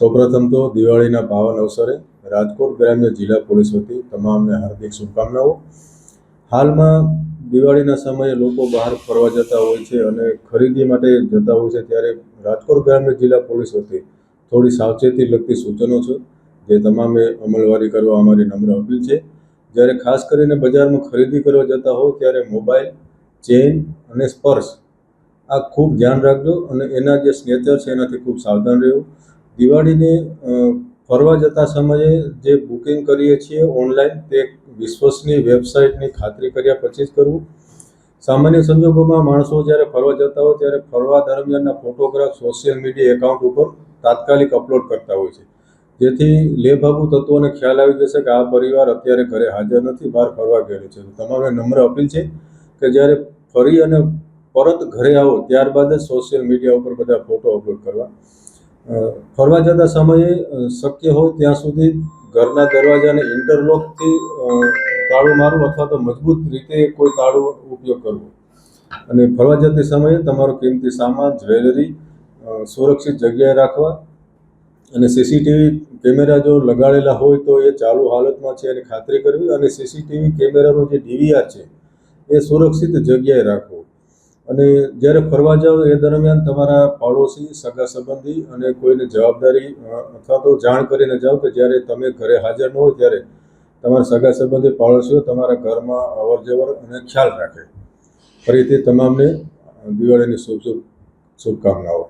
સૌપ્રથમ તો દિવાળીના પાવન અવસરે રાજકોટ ગ્રામ્ય જિલ્લા પોલીસ વતી તમામને હાર્દિક શુભકામનાઓ. હાલમાં દિવાળીના સમયે લોકો બહાર ફરવા જતા હોય છે અને ખરીદી માટે જતા હોય છે ત્યારે રાજકોટ ગ્રામ્ય જિલ્લા પોલીસ વતી થોડી સાવચેતી લગતી સૂચનો છે જે તમામે અમલવારી કરવા અમારી નમ્ર અપીલ છે. જ્યારે ખાસ કરીને બજારમાં ખરીદી કરવા જતા હો ત્યારે મોબાઈલ ચેન અને સ્પર્શ આ ખૂબ ધ્યાન રાખજો અને એના જે સ્નેચર છે એનાથી ખૂબ સાવધાન રહેવું. દિવાળીને ફરવા જતા સમયે જે બુકિંગ કરીએ છીએ ઓનલાઈન, તે વિશ્વસનીય વેબસાઇટની ખાતરી કર્યા પછી જ કરવું. સામાન્ય સંજોગોમાં માણસો જ્યારે ફરવા જતા હોય, ત્યારે ફરવા દરમિયાનના ફોટોગ્રાફ, સોશિયલ મીડિયા એકાઉન્ટ ઉપર તાત્કાલિક અપલોડ કરતા હોય છે. જેથી લેભાગુ તત્વોને ખ્યાલ આવી જશે કે આ પરિવાર અત્યારે ઘરે હાજર નથી, બહાર ફરવા ગયેલો છે. તમારે નમ્ર અપીલ છે કે જ્યારે ફરી અને પરત ઘરે આવો, ત્યારબાદ જ સોશિયલ મીડિયા ઉપર બધા ફોટો અપલોડ કરવા. ફરવા જતા સમયે શક્ય હોય ત્યાં સુધી ઘરના દરવાજાને ઇન્ટરલોકથી તાળું મારવું અથવા તો મજબૂત રીતે કોઈ તાળું ઉપયોગ કરવો. અને ફરવા જતી સમયે તમારો કિંમતી સામાન, જ્વેલરી સુરક્ષિત જગ્યાએ રાખવા અને સીસીટીવી કેમેરા જો લગાડેલા હોય તો એ ચાલુ હાલતમાં છે એની ખાતરી કરવી અને સીસીટીવી કેમેરાનો જે ડીવીઆર છે એ સુરક્ષિત જગ્યાએ રાખવો. અને જ્યારે ફરવા જાઓ એ દરમિયાન તમારા પાડોશી, સગા સંબંધી અને કોઈને જવાબદારી અથવા તો જાણ કરીને જાઓ કે જ્યારે તમે ઘરે હાજર ન હોય ત્યારે તમારા સગા સંબંધી, પાડોશીઓ તમારા ઘરમાં અવર જવર અને ખ્યાલ રાખે. ફરીથી તમામને દિવાળીની શુભ શુભ શુભકામનાઓ.